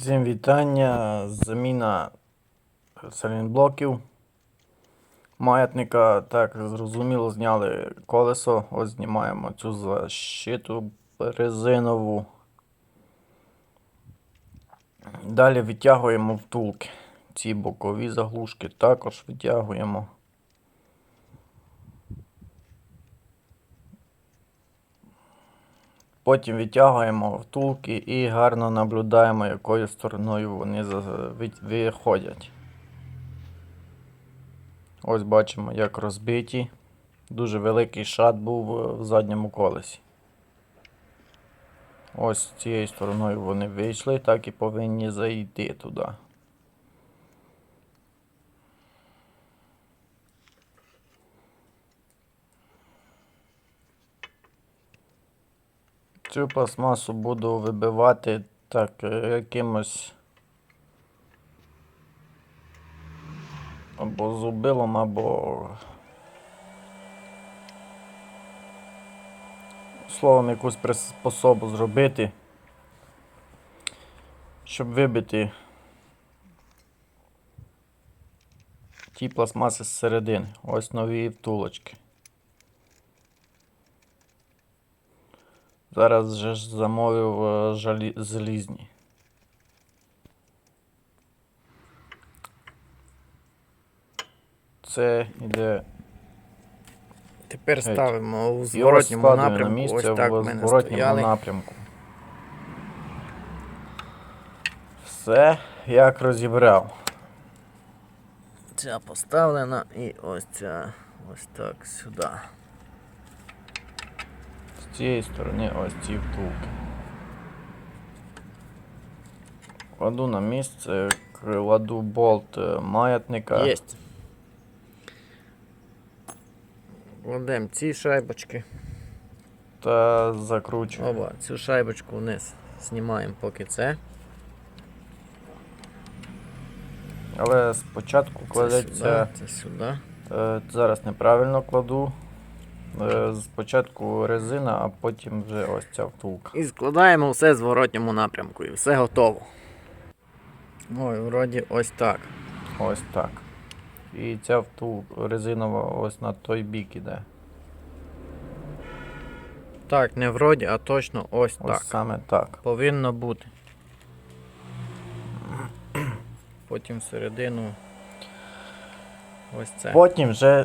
Всім вітання. Заміна салінблоків. Маятника, так, зрозуміло, зняли колесо. Ось знімаємо цю защиту резинову. Далі витягуємо втулки. Ці бокові заглушки також витягуємо. Потім відтягуємо втулки і гарно наблюдаємо, якою стороною вони виходять. Ось бачимо, як розбиті. Дуже великий шат був е, в задньому колесі. Ось цією стороною вони вийшли, так і повинні зайти туди. Цю пластмасу буду вибивати так е, якимось або зубилом, або словом якусь приспособу зробити, щоб вибити ті пластмаси з середини. Ось нові втулочки. Зараз же ж замовив е, жалі... залізні. Це іде. Тепер ставимо у зворотньому складую на місце Ось так в зворотньому стояли. напрямку. Все як розібрав. Ця поставлена і ось ця ось так сюди. З цієї сторони ось ці втулки. Кладу на місце, кладу болт е, маятника. Єсть. Кладемо ці шайбочки. Та закручую. Оба, цю шайбочку вниз знімаємо поки це. Але спочатку Це кладеться. сюди, це сюди. Е, Зараз неправильно кладу. Е, Спочатку резина, а потім вже ось ця втулка. І складаємо все в зворотньому напрямку і все готово. Ой, вроді ось так. Ось так. І ця втулка резинова ось на той бік іде. Так, не вроді, а точно ось, Ось так. саме так. Повинно бути. Потім всередину ось це. Потім вже